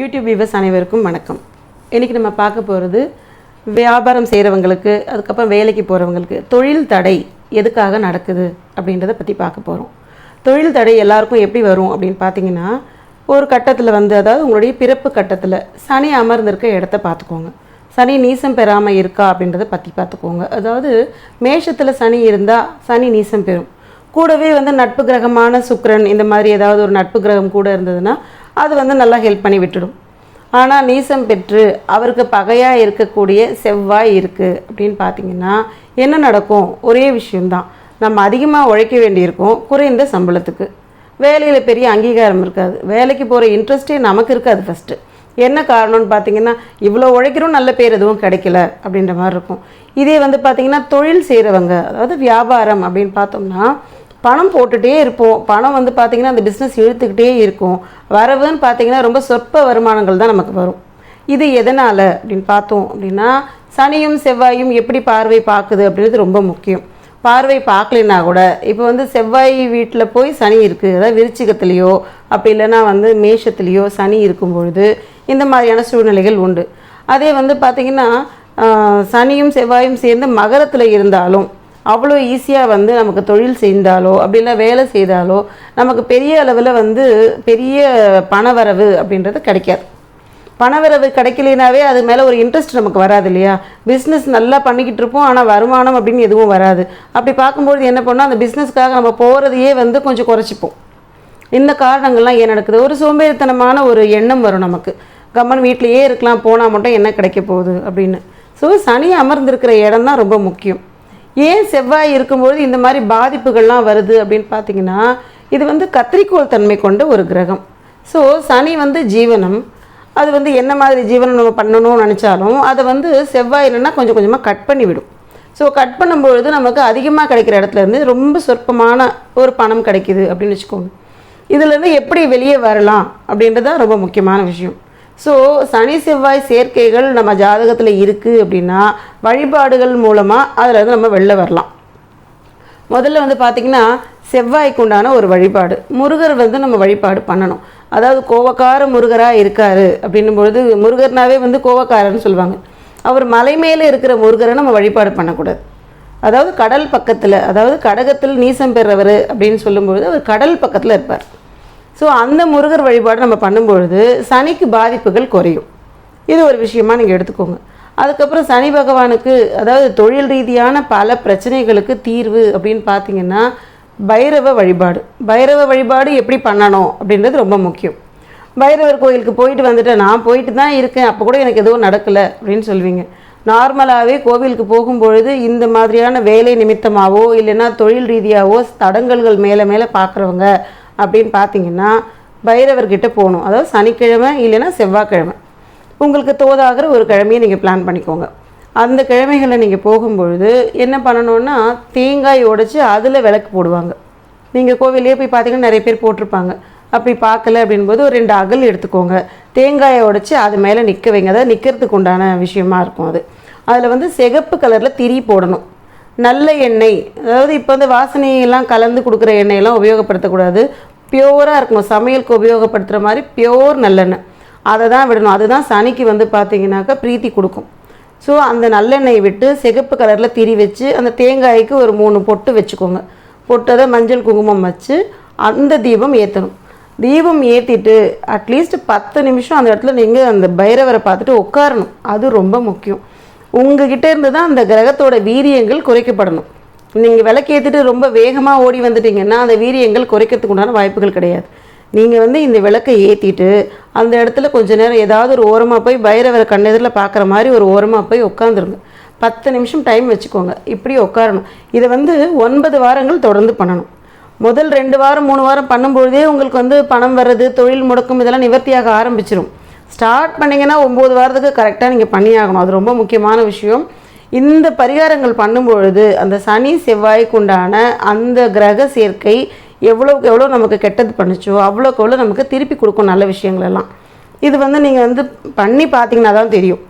YouTube viewers அனைவருக்கும் வணக்கம். இன்றைக்கி நம்ம பார்க்க போகிறது வியாபாரம் செய்கிறவங்களுக்கு அதுக்கப்புறம் வேலைக்கு போகிறவங்களுக்கு தொழில் தடை எதுக்காக நடக்குது அப்படின்றத பற்றி பார்க்க போகிறோம் தொழில் தடை எல்லாருக்கும் எப்படி வரும் அப்படின்னு பார்த்தீங்கன்னா ஒரு கட்டத்தில் வந்து அதாவது உங்களுடைய பிறப்பு கட்டத்தில் சனி அமர்ந்திருக்க இடத்த பார்த்துக்கோங்க. சனி நீசம் பெறாமல் இருக்கா அப்படின்றத பற்றி பார்த்துக்கோங்க. அதாவது மேஷத்தில் சனி இருந்தால் சனி நீசம் பெறும். கூடவே வந்து நட்பு கிரகமான சுக்கரன் இந்த மாதிரி ஏதாவது ஒரு நட்பு கிரகம் கூட இருந்ததுன்னா அது வந்து நல்லா ஹெல்ப் பண்ணி விட்டுடும். ஆனால் நீசம் பெற்று அவருக்கு பகையாக இருக்கக்கூடிய செவ்வாய் இருக்குது அப்படின்னு பார்த்தீங்கன்னா என்ன நடக்கும்? ஒரே விஷயம்தான். நம்ம அதிகமாக உழைக்க வேண்டியிருக்கும் குறைந்த சம்பளத்துக்கு. வேலையில் பெரிய அங்கீகாரம் இருக்காது. வேலைக்கு போகிற இன்ட்ரெஸ்ட்டே நமக்கு இருக்காது ஃபஸ்ட்டு என்ன காரணம்னு பார்த்தீங்கன்னா இவ்வளோ உழைக்கிறோம் நல்ல பேர் எதுவும் கிடைக்கல அப்படின்ற மாதிரி இருக்கும். இதே வந்து பார்த்திங்கன்னா தொழில் செய்கிறவங்க அதாவது வியாபாரம் அப்படின்னு பார்த்தோம்னா பணம் போட்டுகிட்டே இருப்போம். பணம் வந்து பார்த்திங்கன்னா அந்த பிஸ்னஸ் இழுத்துக்கிட்டே இருக்கும். வரவுன்னு பார்த்தீங்கன்னா ரொம்ப சொற்ப வருமானங்கள் தான் நமக்கு வரும். இது எதனால் அப்படின்னு பார்த்தோம் அப்படின்னா சனியும் செவ்வாயும் எப்படி பார்வை பார்க்குது அப்படின்றது ரொம்ப முக்கியம். பார்வை பார்க்கலைன்னா கூட இப்போ வந்து செவ்வாய் வீட்டில் போய் சனி இருக்குது அதாவது விருச்சிகத்துலேயோ அப்படி இல்லைன்னா வந்து மேஷத்துலேயோ சனி இருக்கும் பொழுது இந்த மாதிரியான சூழ்நிலைகள் உண்டு. அதே வந்து பார்த்திங்கன்னா சனியும் செவ்வாயும் சேர்ந்து மகரத்தில் இருந்தாலும் அவ்வளோ ஈஸியாக வந்து நமக்கு தொழில் செய்தாலோ அப்படி இல்லை வேலை செய்தாலோ நமக்கு பெரிய அளவில் வந்து பெரிய பணவரவு அப்படின்றது கிடைக்காது. பணவரவு கிடைக்கலனாவே அது மேலே ஒரு இன்ட்ரெஸ்ட் நமக்கு வராது இல்லையா? பிஸ்னஸ் நல்லா பண்ணிக்கிட்டு இருப்போம் ஆனால் வருமானம் அப்படின்னு எதுவும் வராது. அப்படி பார்க்கும்போது என்ன பண்ணோம்? அந்த பிஸ்னஸ்க்காக நம்ம போகிறதையே வந்து கொஞ்சம் குறைச்சிப்போம். இந்த காரணங்கள்லாம் ஏன் நடக்குது? ஒரு சோம்பேறித்தனமான ஒரு எண்ணம் வரும் நமக்கு. கம்மன் வீட்டிலேயே இருக்கலாம் போனால் மட்டும் என்ன கிடைக்க போகுது அப்படின்னு. ஸோ சனி அமர்ந்திருக்கிற இடம் தான் ரொம்ப முக்கியம். ஏன் செவ்வாய் இருக்கும்போது இந்த மாதிரி பாதிப்புகள்லாம் வருது அப்படின்னு பார்த்தீங்கன்னா இது வந்து கத்திரிக்கோள் தன்மை கொண்ட ஒரு கிரகம். ஸோ சனி வந்து ஜீவனம். அது வந்து என்ன மாதிரி ஜீவனம் நம்ம பண்ணணும்னு நினச்சாலும் அதை வந்து செவ்வாய் இல்லைன்னா கொஞ்சம் கொஞ்சமாக கட் பண்ணி விடும். ஸோ கட் பண்ணும்பொழுது நமக்கு அதிகமாக கிடைக்கிற இடத்துல இருந்து ரொம்ப சொற்பமான ஒரு பணம் கிடைக்குது அப்படின்னு வச்சுக்கோங்க. இதுலேருந்து எப்படி வெளியே வரலாம் அப்படின்றது தான் ரொம்ப முக்கியமான விஷயம். ஸோ சனி செவ்வாய் சேர்க்கைகள் நம்ம ஜாதகத்தில் இருக்குது அப்படின்னா வழிபாடுகள் மூலமாக அதில் நம்ம வெளில வரலாம். முதல்ல வந்து பார்த்திங்கன்னா செவ்வாய்க்கு உண்டான ஒரு வழிபாடு. முருகர் வந்து நம்ம வழிபாடு பண்ணணும். அதாவது கோவக்கார முருகராக இருக்கார் அப்படின்னும் பொழுது முருகர்னாவே வந்து கோவக்காரன்னு சொல்லுவாங்க. அவர் மலை மேலே இருக்கிற முருகரை நம்ம வழிபாடு பண்ணக்கூடாது. அதாவது கடல் பக்கத்தில் அதாவது கடகத்தில் நீசம் பெறவர் அப்படின்னு சொல்லும்பொழுது அவர் கடல் பக்கத்தில் இருப்பார். ஸோ அந்த முருகர் வழிபாடு நம்ம பண்ணும்பொழுது சனிக்கு பாதிப்புகள் குறையும். இது ஒரு விஷயமா நீங்கள் எடுத்துக்கோங்க. அதுக்கப்புறம் சனி பகவானுக்கு அதாவது தொழில் ரீதியான பல பிரச்சனைகளுக்கு தீர்வு அப்படின்னு பார்த்தீங்கன்னா பைரவ வழிபாடு. பைரவ வழிபாடு எப்படி பண்ணணும் அப்படின்றது ரொம்ப முக்கியம். பைரவர் கோயிலுக்கு போயிட்டு வந்துட்டேன் நான் போயிட்டு தான் இருக்கேன் அப்போ கூட எனக்கு எதுவும் நடக்கலை அப்படின்னு சொல்வீங்க. நார்மலாகவே கோவிலுக்கு போகும்பொழுது இந்த மாதிரியான வேலை நிமித்தமாகவோ இல்லைன்னா தொழில் ரீதியாகவோ தடங்கல்கள் மேலே மேலே பார்க்குறவங்க அப்படின்னு பார்த்தீங்கன்னா பைரவர்கிட்ட போகணும். அதாவது சனிக்கிழமை இல்லைன்னா செவ்வாய்க்கிழமை. உங்களுக்கு தோதாகிற ஒரு கிழமையை நீங்கள் பிளான் பண்ணிக்கோங்க. அந்த கிழமைகளை நீங்கள் போகும்பொழுது என்ன பண்ணணும்னா தேங்காய் உடைச்சி அதில் விளக்கு போடுவாங்க. நீங்கள் கோவிலே போய் பார்த்தீங்கன்னா நிறைய பேர் போட்டிருப்பாங்க. அப்படி பார்க்கல அப்படின்போது ஒரு ரெண்டு அகல் எடுத்துக்கோங்க. தேங்காயை உடைச்சி அது மேலே நிற்க வைங்க. அதாவது நிற்கிறதுக்கு உண்டான விஷயமா இருக்கும் அது. அதில் வந்து சிகப்பு கலரில் திரி போடணும். நல்ல எண்ணெய். அதாவது இப்போ வந்து வாசனையெல்லாம் கலந்து கொடுக்குற எண்ணெயெல்லாம் உபயோகப்படுத்தக்கூடாது. பியோராக இருக்கணும். சமையலுக்கு உபயோகப்படுத்துகிற மாதிரி பியோர் நல்லெண்ணெய். அதை தான் விடணும். அதுதான் சனிக்கு வந்து பார்த்திங்கனாக்கா பிரீத்தி கொடுக்கும். ஸோ அந்த நல்லெண்ணெயை விட்டு சிகப்பு கலரில் திரி வச்சு அந்த தேங்காய்க்கு ஒரு மூணு பொட்டு வச்சுக்கோங்க. பொட்டு அதை மஞ்சள் குங்குமம் வச்சு அந்த தீபம் ஏற்றணும் தீபம் ஏற்றிட்டு அட்லீஸ்ட் பத்து நிமிஷம் அந்த இடத்துல நீங்கள் அந்த பைரவரை பார்த்துட்டு உட்காரணும். அது ரொம்ப முக்கியம். உங்ககிட்ட இருந்து தான் அந்த கிரகத்தோட வீரியங்கள் குறைக்கப்படணும். நீங்கள் விளக்கேற்றிட்டு ரொம்ப வேகமாக ஓடி வந்துட்டீங்கன்னா அந்த வீரியங்கள் குறைக்கிறதுக்கு உண்டான வாய்ப்புகள் கிடையாது. நீங்கள் வந்து இந்த விளக்கை ஏற்றிட்டு அந்த இடத்துல கொஞ்ச நேரம் ஏதாவது ஒரு ஓரமாக போய் பைரவரை கண்ணெதிரில் பார்க்குற மாதிரி ஒரு ஓரமாக போய் உட்காந்துருங்க பத்து நிமிஷம் டைம் வச்சுக்கோங்க. இப்படி உட்காரணும். இதை வந்து ஒன்பது வாரங்கள் தொடர்ந்து பண்ணணும். முதல் ரெண்டு வாரம் மூணு வாரம் பண்ணும்பொழுதே உங்களுக்கு வந்து பணம் வர்றது தொழில் முடக்கம் இதெல்லாம் நிவர்த்தியாக ஆரம்பிச்சிடும் ஸ்டார்ட் பண்ணிங்கன்னா ஒம்பது வாரத்துக்கு கரெக்டாக நீங்கள் பண்ணியாகணும். அது ரொம்ப முக்கியமான விஷயம். இந்த பரிகாரங்கள் பண்ணும்பொழுது அந்த சனி செவ்வாய்க்கு உண்டான அந்த கிரக சேர்க்கை எவ்வளோக்கு எவ்வளோ நமக்கு கெட்டது பண்ணுச்சோ அவ்வளோக்கு எவ்வளோ நமக்கு திருப்பி கொடுக்கும் நல்ல விஷயங்களெல்லாம். இது வந்து நீங்கள் வந்து பண்ணி பார்த்தீங்கன்னா தான் தெரியும்.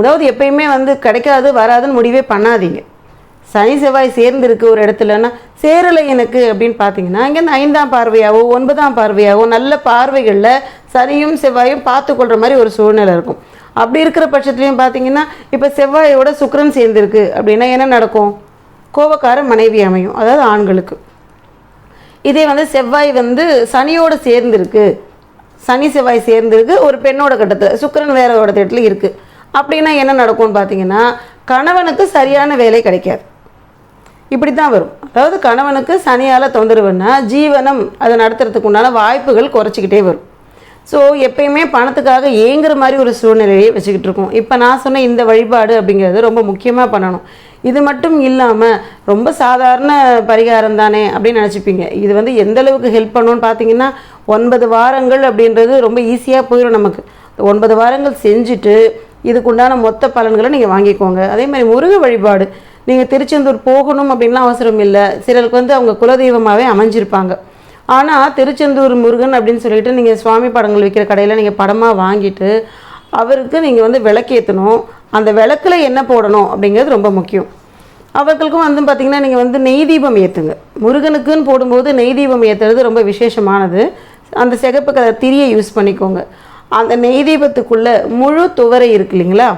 அதாவது எப்பயுமே வந்து கிடைக்காது வராதுன்னு முடிவே பண்ணாதீங்க. சனி செவ்வாய் சேர்ந்துருக்கு ஒரு இடத்துலன்னா சேரலை எனக்கு அப்படின்னு பார்த்தீங்கன்னா இங்கே ஐந்தாம் பார்வையாகவோ ஒன்பதாம் பார்வையாகவோ நல்ல பார்வைகளில் சனியும் செவ்வாயும் பார்த்துக்கொள்கிற மாதிரி ஒரு சூழ்நிலை இருக்கும். அப்படி இருக்கிற பட்சத்துலையும் பார்த்தீங்கன்னா இப்போ செவ்வாயோட சுக்கரன் சேர்ந்துருக்கு அப்படின்னா என்ன நடக்கும்? கோபக்கார மனைவி அமையும் அதாவது ஆண்களுக்கு. இதே வந்து செவ்வாய் வந்து சனியோடு சேர்ந்துருக்கு. சனி செவ்வாய் சேர்ந்துருக்கு ஒரு பெண்ணோட கட்டத்தில் சுக்கிரன் வேற ஒரு இடத்துல இருக்குது அப்படின்னா என்ன நடக்கும்னு பார்த்தீங்கன்னா கணவனுக்கு சரியான வேலை கிடைக்காது. இப்படி தான் வரும். அதாவது கணவனுக்கு சனியால் தொந்தரவுன்னா ஜீவனம் அதை நடத்துறதுக்கு உண்டான வாய்ப்புகள் குறைச்சிக்கிட்டே வரும். ஸோ எப்பயுமே பணத்துக்காக ஏங்குற மாதிரி ஒரு சூழ்நிலையை வச்சுக்கிட்டு இருக்கோம். இப்போ நான் சொன்ன இந்த வழிபாடு அப்படிங்கிறது ரொம்ப முக்கியமாக பண்ணணும். இது மட்டும் இல்லாமல் ரொம்ப சாதாரண பரிகாரம் தானே அப்படின்னு நினச்சிப்பீங்க. இது வந்து எந்த அளவுக்கு ஹெல்ப் பண்ணணும்னு பார்த்தீங்கன்னா ஒன்பது வாரங்கள் அப்படின்றது ரொம்ப ஈஸியாக போயிடும் நமக்கு. ஒன்பது வாரங்கள் செஞ்சுட்டு இதுக்குண்டான மொத்த பலன்களை நீங்கள் வாங்கிக்கோங்க. அதே மாதிரி முருக வழிபாடு. நீங்கள் திருச்செந்தூர் போகணும் அப்படின்லாம் அவசரம் இல்லை. சிலருக்கு வந்து அவங்க குலதெய்வமாகவே அமைஞ்சிருப்பாங்க. ஆனால் திருச்செந்தூர் முருகன் அப்படின்னு சொல்லிட்டு நீங்கள் சுவாமி படங்கள் விற்கிற கடையில் நீங்கள் படமாக வாங்கிட்டு அவருக்கு நீங்கள் வந்து விளக்கேற்றணும் அந்த விளக்கில் என்ன போடணும் அப்படிங்கிறது ரொம்ப முக்கியம். அவர்களுக்கும் வந்து பார்த்திங்கன்னா நீங்கள் வந்து நெய் தீபம் ஏற்றுங்க முருகனுக்குன்னு போடும்போது நெய் தீபம் ஏற்றுறது ரொம்ப விசேஷமானது. அந்த சிகப்பு கலர் திரியை யூஸ் பண்ணிக்கோங்க. அந்த நெய் தீபத்துக்குள்ளே முழு துவரை இருக்கு இல்லைங்களா?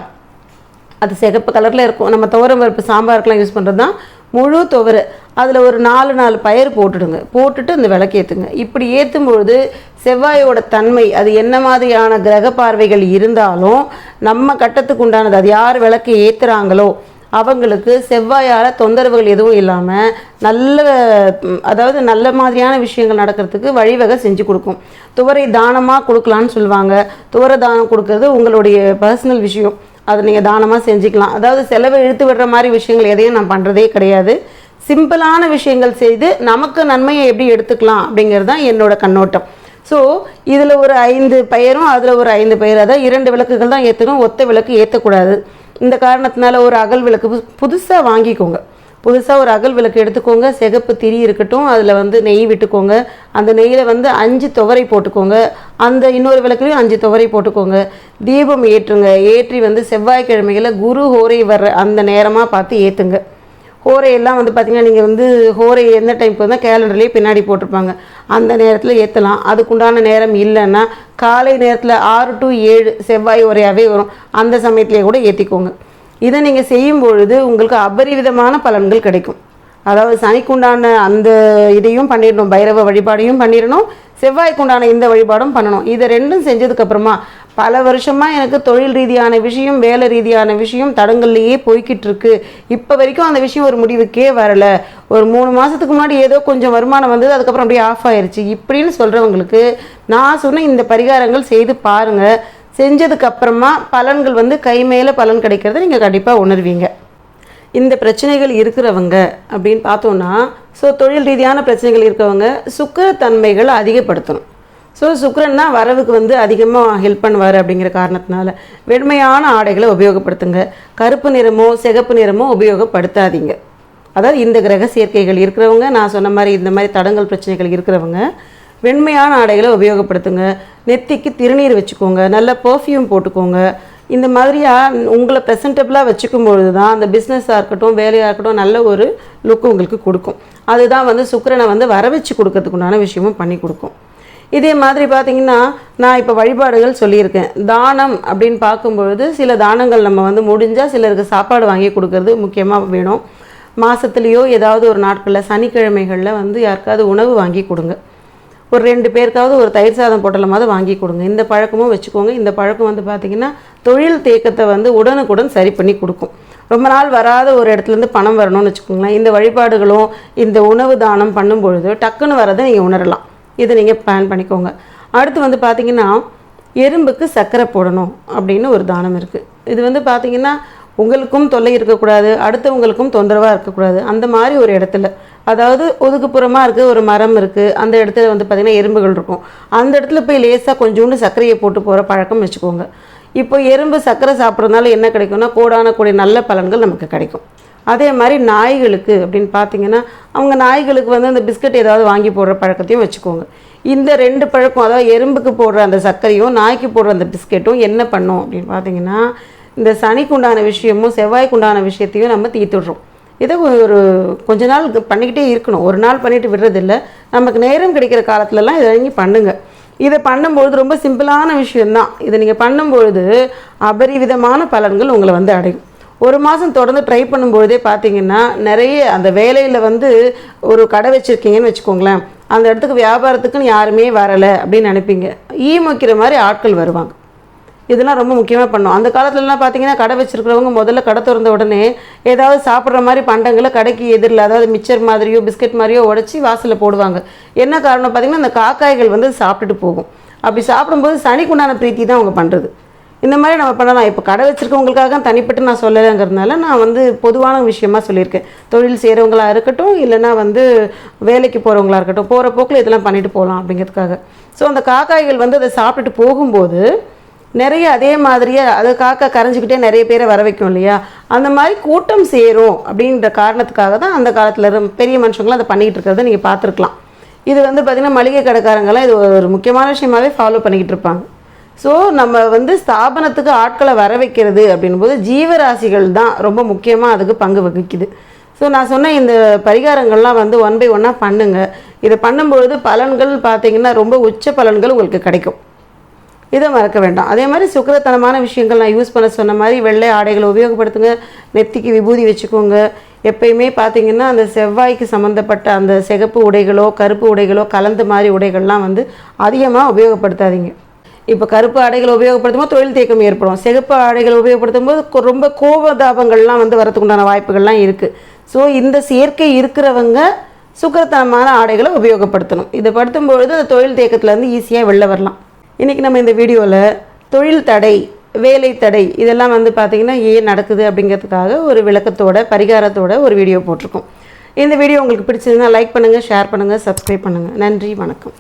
அது சிகப்பு கலரில் இருக்கும். நம்ம துவரம் பருப்பு சாம்பாருக்கெலாம் யூஸ் பண்ணுறது தான் முழு துவரை. அதில் ஒரு நாலு நாலு பயிர் போட்டுடுங்க. போட்டுட்டு இந்த விளக்கு ஏற்றுங்க இப்படி ஏற்றும் பொழுது செவ்வாயோட தன்மை அது என்ன மாதிரியான கிரக பார்வைகள் இருந்தாலும் நம்ம கட்டத்துக்கு உண்டானது அது யார் விளக்கு ஏற்றுறாங்களோ அவங்களுக்கு செவ்வாயால் தொந்தரவுகள் எதுவும் இல்லாமல் நல்ல அதாவது நல்ல மாதிரியான விஷயங்கள் நடக்கிறதுக்கு வழிவகை செஞ்சு கொடுக்கும். துவரை தானமாக கொடுக்கலான்னு சொல்லுவாங்க. துவரை தானம் கொடுக்கறது உங்களுடைய பர்சனல் விஷயம். அதை நீங்கள் தானமாக செஞ்சுக்கலாம். அதாவது செலவை இழுத்து விடுற மாதிரி விஷயங்கள் எதையும் நான் பண்ணுறதே கிடையாது. சிம்பிளான விஷயங்கள் செய்து நமக்கு நன்மையை எப்படி எடுத்துக்கலாம் அப்படிங்கிறது தான் என்னோட கண்ணோட்டம். ஸோ இதில் ஒரு ஐந்து பெயரும் அதில் ஒரு ஐந்து பெயர் அதாவது இரண்டு விளக்குகள் தான் ஏற்றணும் ஒத்த விளக்கு ஏற்றக்கூடாது இந்த காரணத்தினால ஒரு அகல் விளக்கு புதுசாக வாங்கிக்கோங்க. புதுசாக ஒரு அகல் விளக்கு எடுத்துக்கோங்க சிகப்பு திரி இருக்கட்டும் அதில் வந்து நெய் விட்டுக்கோங்க அந்த நெய்யில் வந்து அஞ்சு துவரை போட்டுக்கோங்க அந்த இன்னொரு விளக்குலையும் அஞ்சு துவரை போட்டுக்கோங்க. தீபம் ஏற்றுங்க ஏற்றி வந்து செவ்வாய்க்கிழமைகளில் குரு ஹோரை வர்ற அந்த நேரமாக பார்த்து ஏற்றுங்க ஹோரையெல்லாம் வந்து பார்த்திங்கன்னா நீங்கள் வந்து ஹோரை எந்த டைமுக்கு வந்தால் கேலண்டர்லேயே பின்னாடி போட்டிருப்பாங்க. அந்த நேரத்தில் ஏற்றலாம் அதுக்குண்டான நேரம் இல்லைன்னா காலை நேரத்தில் ஆறு டு ஏழு செவ்வாய் உரையாகவே வரும். அந்த சமயத்திலே கூட ஏற்றிக்கோங்க இதை நீங்கள் செய்யும் பொழுது உங்களுக்கு அபரிவிதமான பலன்கள் கிடைக்கும். அதாவது சனிக்குண்டான அந்த இதையும் பண்ணிடணும். பைரவ வழிபாடையும் பண்ணிடணும். செவ்வாய்க்குண்டான இந்த வழிபாடும் பண்ணணும். இதை ரெண்டும் செஞ்சதுக்கப்புறமா பல வருஷமாக எனக்கு தொழில் ரீதியான விஷயம் வேலை ரீதியான விஷயம் தடங்கள்லேயே போய்கிட்டு இருக்கு இப்போ வரைக்கும் அந்த விஷயம் ஒரு முடிவுக்கே வரலை. ஒரு மூணு மாதத்துக்கு முன்னாடி ஏதோ கொஞ்சம் வருமானம் வந்தது அதுக்கப்புறம் அப்படியே ஆஃப் ஆயிடுச்சு இப்படின்னு சொல்கிறவங்களுக்கு நான் சொன்ன இந்த பரிகாரங்கள் செய்து பாருங்கள் செஞ்சதுக்கு அப்புறமா பலன்கள் வந்து கை மேலே பலன் கிடைக்கிறத நீங்கள் கண்டிப்பாக உணர்வீங்க. இந்த பிரச்சனைகள் இருக்கிறவங்க அப்படின்னு பார்த்தோன்னா ஸோ தொழில் ரீதியான பிரச்சனைகள் இருக்கிறவங்க சுக்கரத்தன்மைகளை அதிகப்படுத்தணும். ஸோ சுக்கரன் தான் வரவுக்கு வந்து அதிகமாக ஹெல்ப் பண்ணுவார் அப்படிங்கிற காரணத்தினால வெண்மையான ஆடைகளை உபயோகப்படுத்துங்க. கருப்பு நிறமோ சிகப்பு நிறமோ உபயோகப்படுத்தாதீங்க. அதாவது இந்த கிரக சேர்க்கைகள் இருக்கிறவங்க நான் சொன்ன மாதிரி இந்த மாதிரி தடங்கள் பிரச்சனைகள் இருக்கிறவங்க வெண்மையான ஆடைகளை உபயோகப்படுத்துங்க. நெத்திக்கு திருநீர் வச்சுக்கோங்க நல்ல பர்ஃப்யூம் போட்டுக்கோங்க. இந்த மாதிரியா உங்களை ப்ரெசன்டபுளாக வச்சுக்கும் பொழுது தான் அந்த பிஸ்னஸாக இருக்கட்டும் வேலையாக இருக்கட்டும் நல்ல ஒரு லுக் உங்களுக்கு கொடுக்கும். அதுதான் வந்து சுக்கரனை வந்து வர வச்சு கொடுக்கறதுக்குண்டான விஷயமும் பண்ணி கொடுக்கும். இதே மாதிரி பார்த்தீங்கன்னா நான் இப்போ வழிபாடுகள் சொல்லியிருக்கேன். தானம் அப்படின்னு பார்க்கும்பொழுது சில தானங்கள் நம்ம வந்து முடிஞ்சால் சிலருக்கு சாப்பாடு வாங்கி கொடுக்கறது முக்கியமாக வேணும். மாதத்துலேயோ ஏதாவது ஒரு நாட்களில் சனிக்கிழமைகளில் வந்து யாருக்காவது உணவு வாங்கி கொடுங்க. ஒரு ரெண்டு பேருக்காவது ஒரு தயிர் சாதம் பொட்டலமாவது வாங்கி கொடுங்க. இந்த பழக்கமும் வச்சுக்கோங்க. இந்த பழக்கம் வந்து பார்த்திங்கன்னா தொழில் தேக்கத்தை வந்து உடனுக்குடன் சரி பண்ணி கொடுக்கும். ரொம்ப நாள் வராத ஒரு இடத்துலேருந்து பணம் வரணும்னு வச்சுக்கோங்களேன். இந்த வழிபாடுகளும் இந்த உணவு தானம் பண்ணும்பொழுது டக்குன்னு வரதை நீங்கள் உணரலாம். இதை நீங்கள் பிளான் பண்ணிக்கோங்க. அடுத்து வந்து பார்த்திங்கன்னா எறும்புக்கு சர்க்கரை போடணும் அப்படின்னு ஒரு தானம் இருக்குது இது வந்து பார்த்திங்கன்னா உங்களுக்கும் தொல்லை இருக்கக்கூடாது அடுத்தவங்களுக்கும் தொந்தரவாக இருக்கக்கூடாது. அந்த மாதிரி ஒரு இடத்துல அதாவது ஒதுக்குப்புறமாக இருக்குது ஒரு மரம் இருக்குது அந்த இடத்துல வந்து பார்த்திங்கன்னா எறும்புகள் இருக்கும். அந்த இடத்துல போய் லேசாக கொஞ்சோண்டு சர்க்கரையை போட்டு போகிற பழக்கம் வச்சுக்கோங்க. இப்போ எறும்பு சர்க்கரை சாப்பிட்றதுனால என்ன கிடைக்கும்னா கோடான கூடிய நல்ல பலன்கள் நமக்கு கிடைக்கும். அதே மாதிரி நாய்களுக்கு அப்படின்னு பார்த்தீங்கன்னா அவங்க நாய்களுக்கு வந்து அந்த பிஸ்கட் ஏதாவது வாங்கி போடுற பழக்கத்தையும் வச்சுக்கோங்க. இந்த ரெண்டு பழக்கம் அதாவது எறும்புக்கு போடுற அந்த சர்க்கரையும் நாய்க்கு போடுற அந்த பிஸ்கெட்டும் என்ன பண்ணும் அப்படின்னு பார்த்தீங்கன்னா இந்த சனிக்குண்டான விஷயமும் செவ்வாய்க்குண்டான விஷயத்தையும் நம்ம தீர்த்துடுறோம். இதை ஒரு கொஞ்ச நாள் பண்ணிக்கிட்டே இருக்கணும். ஒரு நாள் பண்ணிட்டு விடுறதில்ல. நமக்கு நேரம் கிடைக்கிற காலத்துலலாம் இதை வாங்கி பண்ணுங்க. இதை பண்ணும்பொழுது ரொம்ப சிம்பிளான விஷயம்தான். இதை நீங்கள் பண்ணும்பொழுது அபரிவிதமான பலன்கள் உங்களை வந்து அடையும். ஒரு மாதம் தொடர்ந்து ட்ரை பண்ணும்பொழுதே பார்த்தீங்கன்னா நிறைய அந்த வேலையில் வந்து ஒரு கடை வச்சுருக்கீங்கன்னு வச்சுக்கோங்களேன். அந்த இடத்துக்கு வியாபாரத்துக்குன்னு யாருமே வரலை அப்படின்னு நினைப்பீங்க. ஈ முக்கிற மாதிரி ஆட்கள் வருவாங்க. இதெல்லாம் ரொம்ப முக்கியமாக பண்ணும். அந்த காலத்துலலாம் பார்த்தீங்கன்னா கடை வச்சுருக்கிறவங்க முதல்ல கடை திறந்த உடனே ஏதாவது சாப்பிட்ற மாதிரி பண்டங்களை கடைக்கு எதிரில் அதாவது மிச்சர் மாதிரியோ பிஸ்கட் மாதிரியோ உடச்சி வாசலில் போடுவாங்க. என்ன காரணம் பார்த்தீங்கன்னா அந்த காக்காய்கள் வந்து சாப்பிட்டுட்டு போகும். அப்படி சாப்பிடும்போது சனிக்குண்டான பிரீத்தி தான் அவங்க பண்ணுறது இந்த மாதிரி நம்ம பண்ணலாம். இப்போ கடை வச்சுருக்கவங்களுக்காக தனிப்பட்டு நான் சொல்லலைங்கிறதுனால நான் வந்து பொதுவான விஷயமா சொல்லியிருக்கேன். தொழில் செய்கிறவங்களா இருக்கட்டும் இல்லைன்னா வந்து வேலைக்கு போகிறவங்களா இருக்கட்டும் போகிற போக்கில் இதெல்லாம் பண்ணிட்டு போகலாம் அப்படிங்கிறதுக்காக. ஸோ அந்த காக்காய்கள் வந்து அதை சாப்பிட்டுட்டு போகும்போது நிறைய அதே மாதிரியே அது காக்கா கரைஞ்சிக்கிட்டே நிறைய பேரை வர வைக்கும் இல்லையா? அந்த மாதிரி கூட்டம் சேரும் அப்படின்ற காரணத்துக்காக தான் அந்த காலத்தில் பெரிய மனுஷங்களும் அதை பண்ணிக்கிட்டு இருக்கிறத நீங்கள் பார்த்துருக்கலாம். இது வந்து பார்த்திங்கன்னா மளிகை கடைக்காரங்கெல்லாம் இது ஒரு முக்கியமான விஷயமாவே ஃபாலோ பண்ணிக்கிட்டு இருப்பாங்க. ஸோ நம்ம வந்து ஸ்தாபனத்துக்கு ஆட்களை வர வைக்கிறது அப்படின்போது ஜீவராசிகள் தான் ரொம்ப முக்கியமாக அதுக்கு பங்கு வகிக்குது. ஸோ நான் சொன்ன இந்த பரிகாரங்கள்லாம் வந்து ஒன் பை ஒன்னாக பண்ணுங்கள் இதை பண்ணும்பொழுது பலன்கள் பார்த்தீங்கன்னா ரொம்ப உச்ச பலன்கள் உங்களுக்கு கிடைக்கும். இதை மறக்க வேண்டாம். அதே மாதிரி சுக்கிரத்தனமான விஷயங்கள் நான் யூஸ் பண்ண சொன்ன மாதிரி வெள்ளை ஆடைகளை உபயோகப்படுத்துங்க. நெத்திக்கு விபூதி வச்சுக்கோங்க. எப்பயுமே பார்த்தீங்கன்னா அந்த செவ்வாய்க்கு சம்மந்தப்பட்ட அந்த சிகப்பு உடைகளோ கருப்பு உடைகளோ கலந்து மாதிரி உடைகள்லாம் வந்து அதிகமாக உபயோகப்படுத்தாதீங்க. இப்போ கருப்பு ஆடைகளை உபயோகப்படுத்தும் போது தொழில் தேக்கம் ஏற்படும். சிகப்பு ஆடைகளை உபயோகப்படுத்தும் போது ரொம்ப கோபதாபங்கள்லாம் வந்து வரத்துக்குண்டான வாய்ப்புகள்லாம் இருக்குது ஸோ இந்த சேர்க்கை இருக்கிறவங்க சுக்கரத்தனமான ஆடைகளை உபயோகப்படுத்தணும். இதை படுத்தும்பொழுது அந்த தொழில் தேக்கத்துலேருந்து ஈஸியாக வெளில வரலாம். இன்றைக்கி நம்ம இந்த வீடியோவில் தொழில் தடை வேலை தடை இதெல்லாம் வந்து பார்த்திங்கன்னா ஏன் நடக்குது அப்படிங்கிறதுக்காக ஒரு விளக்கத்தோட பரிகாரத்தோட ஒரு வீடியோ போட்டிருக்கோம். இந்த வீடியோ உங்களுக்கு பிடிச்சதுன்னா லைக் பண்ணுங்கள் ஷேர் பண்ணுங்கள் சப்ஸ்கிரைப் பண்ணுங்கள் நன்றி வணக்கம்.